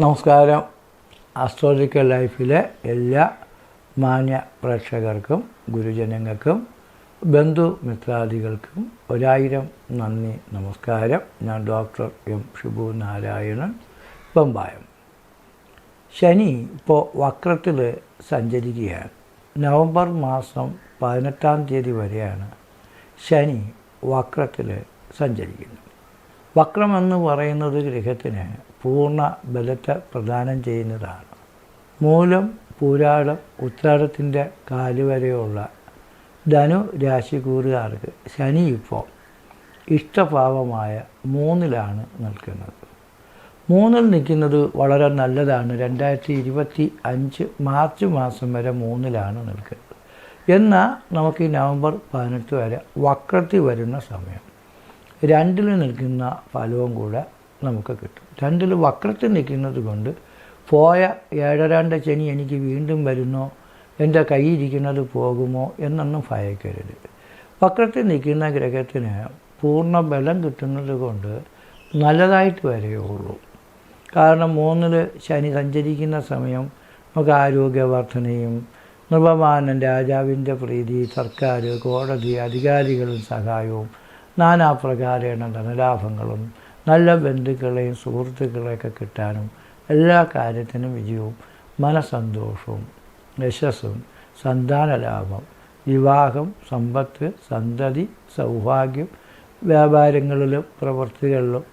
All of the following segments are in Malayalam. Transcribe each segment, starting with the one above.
നമസ്കാരം. ആസ്ട്രോളജിക്കൽ ലൈഫിലെ എല്ലാ മാന്യ പ്രേക്ഷകർക്കും ഗുരുജനങ്ങൾക്കും ബന്ധു മിത്രാദികൾക്കും ഒരായിരം നന്ദി നമസ്കാരം. ഞാൻ ഡോക്ടർ എം ഷിബു നാരായണൻ പമ്പായം. ശനി ഇപ്പോൾ വക്രത്തിൽ സഞ്ചരിക്കുകയാണ്. നവംബർ മാസം പതിനെട്ടാം തീയതി വരെയാണ് ശനി വക്രത്തിൽ സഞ്ചരിക്കുന്നത്. വക്രമെന്ന് പറയുന്നത് ഗ്രഹത്തിന് പൂർണ ബലത്തെ പ്രദാനം ചെയ്യുന്നതാണ്. മൂലം പൂരാടം ഉത്രാടത്തിന്റെ കാലുവരെയുള്ള ധനു രാശിക്കൂറുകാർക്ക് ശനി ഇപ്പോൾ ഇഷ്ടഭാവമായ മൂന്നിലാണ് നിൽക്കുന്നത്. മൂന്നിൽ നിൽക്കുന്നത് വളരെ നല്ലതാണ്. രണ്ടായിരത്തി ഇരുപത്തി അഞ്ച് മാർച്ച് മാസം വരെ മൂന്നിലാണ് നിൽക്കുന്നത്. എന്നാൽ നമുക്ക് ഈ നവംബർ പതിനെട്ട് വരെ വക്രത്തിൽ വരുന്ന സമയം. രണ്ടിൽ നിൽക്കുന്ന ഫലവും കൂടെ നമുക്ക് കിട്ടും. രണ്ടിൽ വക്രത്തിൽ നിൽക്കുന്നത് കൊണ്ട് പോയ ഏഴരാണ്ട ശനി എനിക്ക് വീണ്ടും വരുന്നോ? എന്റെ കൈയിരിക്കുന്നത് പോകുമോ? എന്നൊന്നും ഭയക്കരുത്. വക്രത്തിൽ നിൽക്കുന്ന ഗ്രഹത്തിന് പൂർണ ബലം കിട്ടുന്നത് കൊണ്ട് നല്ലതായിട്ട് വരെയുള്ളൂ. കാരണം മൂന്നിൽ ശനി സഞ്ചരിക്കുന്ന സമയം നമുക്ക് ആരോഗ്യവർദ്ധനയും നൃപമാനൻ രാജാവിന്റെ പ്രീതി സർക്കാർ കോടതി അധികാരികളും സഹായവും നാനാപ്രകാരേണ ധനലാഭങ്ങളും നല്ല ബന്ധുക്കളെയും സുഹൃത്തുക്കളെയൊക്കെ കിട്ടാനും എല്ലാ കാര്യത്തിനും വിജയവും മനസന്തോഷവും യശസ്സും സന്താനലാഭം വിവാഹം സമ്പത്ത് സന്തതി സൗഭാഗ്യം വ്യാപാരങ്ങളിലും പ്രവൃത്തികളിലും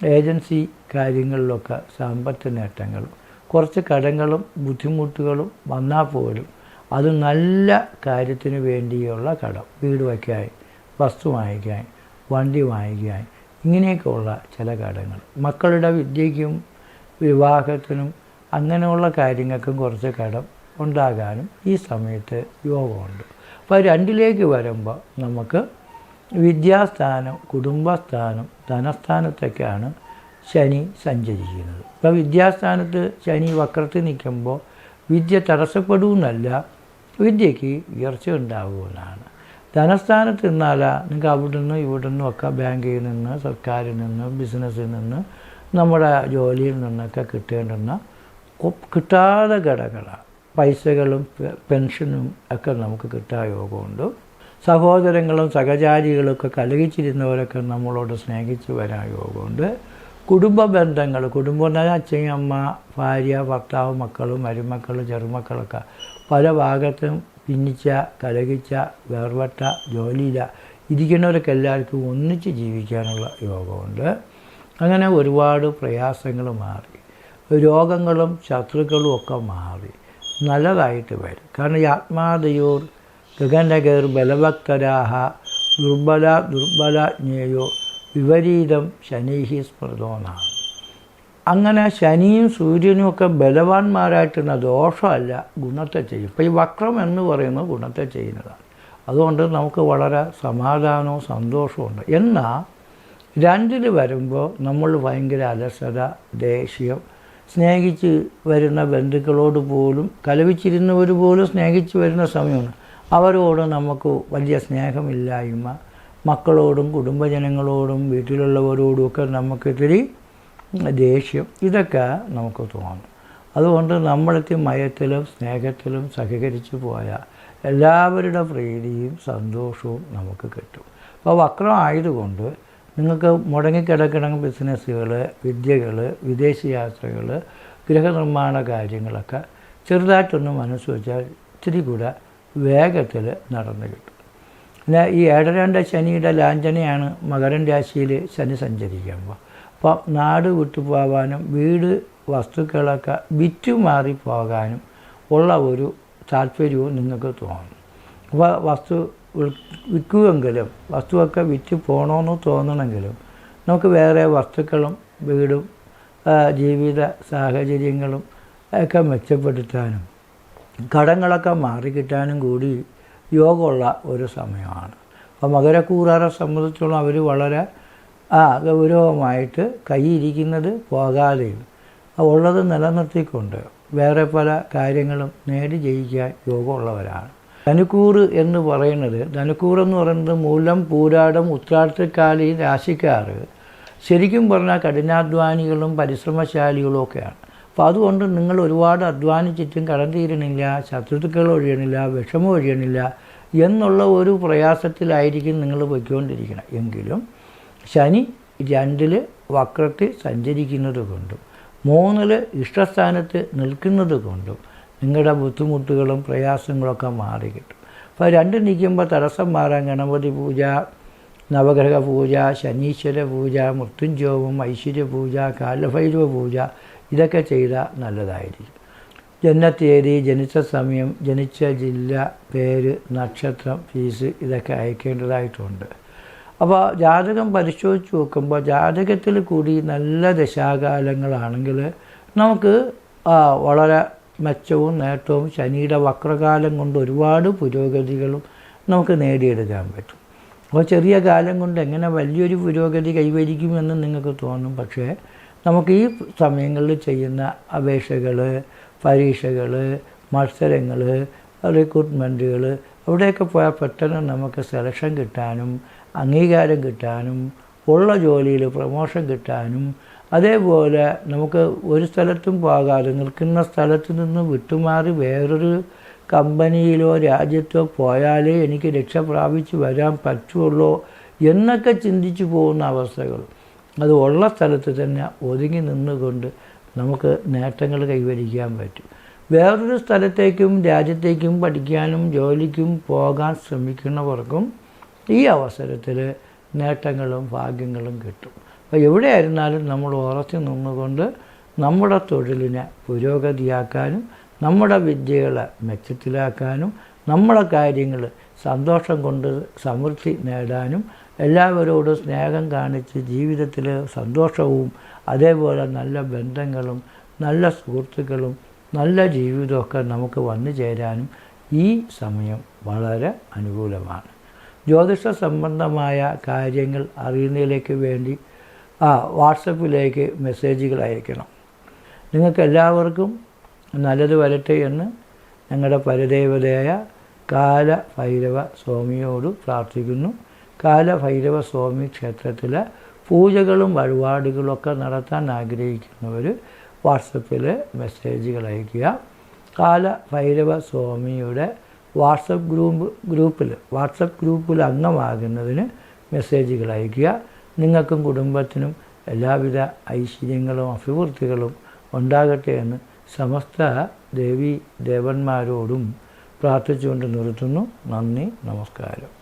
ഏജൻസി കാര്യങ്ങളിലൊക്കെ സാമ്പത്തിക നേട്ടങ്ങളും കുറച്ച് കടങ്ങളും ബുദ്ധിമുട്ടുകളും വന്നാൽ പോലും അത് നല്ല കാര്യത്തിന് വേണ്ടിയുള്ള കടം വീട് വയ്ക്കാൻ വസ്തു വാങ്ങിക്കാൻ വണ്ടി വാങ്ങിക്കുക ഇങ്ങനെയൊക്കെയുള്ള ചില ഘടകങ്ങൾ. മക്കളുടെ വിദ്യയ്ക്കും വിവാഹത്തിനും അങ്ങനെയുള്ള കാര്യങ്ങൾക്കും കുറച്ച് കടം ഉണ്ടാകാനും ഈ സമയത്ത് യോഗമുണ്ട്. അപ്പോൾ രണ്ടിലേക്ക് വരുമ്പോൾ നമുക്ക് വിദ്യാസ്ഥാനം കുടുംബസ്ഥാനം ധനസ്ഥാനത്തൊക്കെയാണ് ശനി സഞ്ചരിക്കുന്നത്. ഇപ്പോൾ വിദ്യാസ്ഥാനത്ത് ശനി വക്രത്തിൽ നിൽക്കുമ്പോൾ വിദ്യ തടസ്സപ്പെടുമെന്നല്ല വിദ്യയ്ക്ക് ഉയർച്ച ഉണ്ടാകുമെന്നാണ് ധനസ്ഥാനത്ത് നിന്നാൽ നിങ്ങൾക്ക് അവിടെ നിന്ന് ഇവിടെ നിന്നും ഒക്കെ ബാങ്കിൽ നിന്ന് സർക്കാരിൽ നിന്ന് ബിസിനസ്സിൽ നിന്ന് നമ്മുടെ ജോലിയിൽ നിന്നൊക്കെ കിട്ടേണ്ടുന്ന കിട്ടാതെ ഘടകളാണ് പൈസകളും പെൻഷനും ഒക്കെ നമുക്ക് കിട്ടാൻ യോഗമുണ്ട്. സഹോദരങ്ങളും സഹചാരികളൊക്കെ കലഹിച്ചിരുന്നവരൊക്കെ നമ്മളോട് സ്നേഹിച്ച് വരാൻ യോഗമുണ്ട്. കുടുംബ ബന്ധങ്ങൾ കുടുംബം എന്ന് പറഞ്ഞാൽ അച്ഛൻ അമ്മ ഭാര്യ ഭർത്താവ് മക്കളും മരുമക്കളും ചെറുമക്കളൊക്കെ പല ഭാഗത്തും ഭിന്നിച്ച കലകിച്ച വേർപെട്ട ജോലിയില്ല ഇരിക്കുന്നവരൊക്കെ എല്ലാവർക്കും ഒന്നിച്ച് ജീവിക്കാനുള്ള യോഗമുണ്ട്. അങ്ങനെ ഒരുപാട് പ്രയാസങ്ങൾ മാറി. രോഗങ്ങളും ശത്രുക്കളും ഒക്കെ മാറി. നല്ലതായിട്ട് വരും. കാരണം ഈ ആത്മാദയോർ ഗഗനഗർ ബലഭക്തരാഹ ദുർബല ദുർബല ജ്ഞേയോ വിപരീതം ശനീഹി സ്മൃതോന്നാണ്. അങ്ങനെ ശനിയും സൂര്യനും ഒക്കെ ബലവാന്മാരായിട്ടുള്ള ദോഷമല്ല ഗുണത്തെ ചെയ്യും ഇപ്പോൾ ഈ വക്രം എന്ന് പറയുന്നത് ഗുണത്തെ ചെയ്യുന്നതാണ്. അതുകൊണ്ട് നമുക്ക് വളരെ സമാധാനവും സന്തോഷവും ഉണ്ട്. എന്നാൽ രണ്ടിൽ വരുമ്പോൾ നമ്മൾ ഭയങ്കര അലസത ദേഷ്യം സ്നേഹിച്ച് വരുന്ന ബന്ധുക്കളോട് പോലും കലവിച്ചിരുന്നവർ പോലും സ്നേഹിച്ച് വരുന്ന സമയമാണ്. അവരോട് നമുക്ക് വലിയ സ്നേഹമില്ലായ്മ മക്കളോടും കുടുംബജനങ്ങളോടും വീട്ടിലുള്ളവരോടും ഒക്കെ നമുക്കിത്തിരി ദേഷ്യം ഇതൊക്കെ നമുക്ക് തോന്നും. അതുകൊണ്ട് നമ്മൾക്ക് മയത്തിലും സ്നേഹത്തിലും സഹകരിച്ചു പോയ എല്ലാവരുടെ പ്രീതിയും സന്തോഷവും നമുക്ക് കിട്ടും. അപ്പോൾ വക്രം ആയതുകൊണ്ട് നിങ്ങൾക്ക് മുടങ്ങിക്കിടക്കണ ബിസിനസ്സുകൾ വിദ്യകൾ വിദേശ യാത്രകൾ ഗൃഹനിർമ്മാണ കാര്യങ്ങളൊക്കെ ചെറുതായിട്ടൊന്ന് മനസ്സ് വെച്ചാൽ ഇത്തിരി കൂടെ വേഗത്തിൽ നടന്നു കിട്ടും. പിന്നെ ഈ ഏഴരണ്ട ശനിയുടെ ലാഞ്ചനയാണ് മകരൻ രാശിയിൽ ശനി സഞ്ചരിക്കുമ്പോൾ. അപ്പോൾ നാട് വിട്ടു പോകാനും വീട് വസ്തുക്കളൊക്കെ വിറ്റു മാറി പോകാനും ഉള്ള ഒരു താല്പര്യവും നിങ്ങൾക്ക് തോന്നും. അപ്പോൾ വസ്തു വിൽക്കുമെങ്കിലും വസ്തുവൊക്കെ വിറ്റ് പോകണമെന്ന് തോന്നണമെങ്കിലും നമുക്ക് വേറെ വസ്തുക്കളും വീടും ജീവിത സാഹചര്യങ്ങളും ഒക്കെ മെച്ചപ്പെടുത്താനും കടങ്ങളൊക്കെ മാറിക്കിട്ടാനും കൂടി യോഗമുള്ള ഒരു സമയമാണ്. അപ്പോൾ മകരക്കൂറാറെ സംബന്ധിച്ചോളം അവർ വളരെ ആ ഗൗരവമായിട്ട് കൈയിരിക്കുന്നത് പോകാതെയും ഉള്ളത് നിലനിർത്തിക്കൊണ്ട് വേറെ പല കാര്യങ്ങളും നേടി ജയിക്കാൻ യോഗമുള്ളവരാണ്. ധനുക്കൂറ് എന്ന് പറയുന്നത് ധനുക്കൂർ എന്ന് പറയുന്നത് മൂലം പൂരാടം ഉത്രാട്ടക്കാലി രാശിക്കാർ ശരിക്കും പറഞ്ഞാൽ കഠിനാധ്വാനികളും പരിശ്രമശാലികളും ഒക്കെയാണ്. അപ്പോൾ അതുകൊണ്ട് നിങ്ങൾ ഒരുപാട് അധ്വാനിച്ചിട്ടും കടം തീരണില്ല ശത്രുക്കൾ ഒഴിയണില്ല വിഷമം ഒഴിയണില്ല എന്നുള്ള ഒരു പ്രയാസത്തിലായിരിക്കും നിങ്ങൾ പൊയ്ക്കൊണ്ടിരിക്കണം. എങ്കിലും ശനി രണ്ടിൽ വക്രത്തിൽ സഞ്ചരിക്കുന്നത് കൊണ്ടും മൂന്നിൽ ഇഷ്ടസ്ഥാനത്ത് നിൽക്കുന്നത് കൊണ്ടും നിങ്ങളുടെ ബുദ്ധിമുട്ടുകളും പ്രയാസങ്ങളൊക്കെ മാറി കിട്ടും. അപ്പോൾ രണ്ട് നിൽക്കുമ്പോൾ തടസ്സം മാറാൻ ഗണപതി പൂജ നവഗ്രഹ പൂജ ശനീശ്വര പൂജ മൃത്യുഞ്ജോവും ഐശ്വര്യ പൂജ കാലഭൈരവ പൂജ ഇതൊക്കെ ചെയ്താൽ നല്ലതായിരിക്കും. ജനനത്തീയതി ജനിച്ച സമയം ജനിച്ച ജില്ല പേര് നക്ഷത്രം ഫീസ് ഇതൊക്കെ അയക്കേണ്ടതായിട്ടുണ്ട്. അപ്പോൾ ജാതകം പരിശോധിച്ച് നോക്കുമ്പോൾ ജാതകത്തിൽ കൂടി നല്ല ദശാകാലങ്ങളാണെങ്കിൽ നമുക്ക് വളരെ മെച്ചവും നേട്ടവും ശനിയുടെ വക്രകാലം കൊണ്ട് ഒരുപാട് പുരോഗതികളും നമുക്ക് നേടിയെടുക്കാൻ പറ്റും. അപ്പോൾ ചെറിയ കാലം കൊണ്ട് എങ്ങനെ വലിയൊരു പുരോഗതി കൈവരിക്കുമെന്ന് നിങ്ങൾക്ക് തോന്നും പക്ഷേ നമുക്ക് ഈ സമയങ്ങളിൽ ചെയ്യുന്ന അപേക്ഷകൾ പരീക്ഷകൾ മത്സരങ്ങൾ റിക്രൂട്ട്മെന്റുകൾ അവിടെയൊക്കെ പോയാൽ പെട്ടെന്ന് നമുക്ക് സെലക്ഷൻ കിട്ടാനും അംഗീകാരം കിട്ടാനും ഉള്ള ജോലിയിൽ പ്രമോഷൻ കിട്ടാനും അതേപോലെ നമുക്ക് ഒരു സ്ഥലത്തും പോകാതെ നിൽക്കുന്ന സ്ഥലത്ത് നിന്ന് വിട്ടുമാറി വേറൊരു കമ്പനിയിലോ രാജ്യത്തോ പോയാലേ എനിക്ക് രക്ഷ പ്രാപിച്ച് വരാൻ പറ്റുള്ളൂ എന്നൊക്കെ ചിന്തിച്ചു പോകുന്ന അവസ്ഥകൾ. അത് ഉള്ള സ്ഥലത്ത് തന്നെ ഒതുങ്ങി നിന്നുകൊണ്ട് നമുക്ക് നേട്ടങ്ങൾ കൈവരിക്കാൻ പറ്റും. വേറൊരു സ്ഥലത്തേക്കും രാജ്യത്തേക്കും പഠിക്കാനും ജോലിക്കും പോകാൻ ശ്രമിക്കുന്നവർക്കും ഈ അവസരത്തിൽ നേട്ടങ്ങളും ഭാഗ്യങ്ങളും കിട്ടും. അപ്പോൾ എവിടെയായിരുന്നാലും നമ്മൾ ഉറച്ചു നിന്നുകൊണ്ട് നമ്മുടെ തൊഴിലിനെ പുരോഗതിയാക്കാനും നമ്മുടെ വിദ്യകളെ മെച്ചത്തിലാക്കാനും നമ്മുടെ കാര്യങ്ങൾ സന്തോഷം കൊണ്ട് സമൃദ്ധി നേടാനും എല്ലാവരോടും സ്നേഹം കാണിച്ച് ജീവിതത്തിൽ സന്തോഷവും അതേപോലെ നല്ല ബന്ധങ്ങളും നല്ല സുഹൃത്തുക്കളും നല്ല ജീവിതമൊക്കെ നമുക്ക് വന്നു ചേരാനും ഈ സമയം വളരെ അനുകൂലമാണ്. ജ്യോതിഷ സംബന്ധമായ കാര്യങ്ങൾ അറിയുന്നതിലേക്ക് വേണ്ടി ആ വാട്സപ്പിലേക്ക് മെസ്സേജുകൾ അയക്കണം. നിങ്ങൾക്ക് എല്ലാവർക്കും നല്ലത് വരട്ടെ എന്ന് ഞങ്ങളുടെ പരദേവതയായ കാലഭൈരവ സ്വാമിയോട് പ്രാർത്ഥിക്കുന്നു. കാലഭൈരവ സ്വാമി ക്ഷേത്രത്തിലെ പൂജകളും വഴിപാടുകളൊക്കെ നടത്താൻ ആഗ്രഹിക്കുന്നവർ വാട്സപ്പിൽ മെസ്സേജുകൾ അയയ്ക്കുക. കാലഭൈരവ സ്വാമിയുടെ വാട്സപ്പ് ഗ്രൂപ്പ് ഗ്രൂപ്പിൽ വാട്സപ്പ് ഗ്രൂപ്പിൽ അംഗമാകുന്നതിന് മെസ്സേജുകൾ അയയ്ക്കുക. നിങ്ങൾക്കും കുടുംബത്തിനും എല്ലാവിധ ഐശ്വര്യങ്ങളും അഭിവൃദ്ധികളും ഉണ്ടാകട്ടെ എന്ന് സമസ്ത ദേവി ദേവന്മാരോടും പ്രാർത്ഥിച്ചുകൊണ്ട് നിർത്തുന്നു. നന്ദി നമസ്കാരം.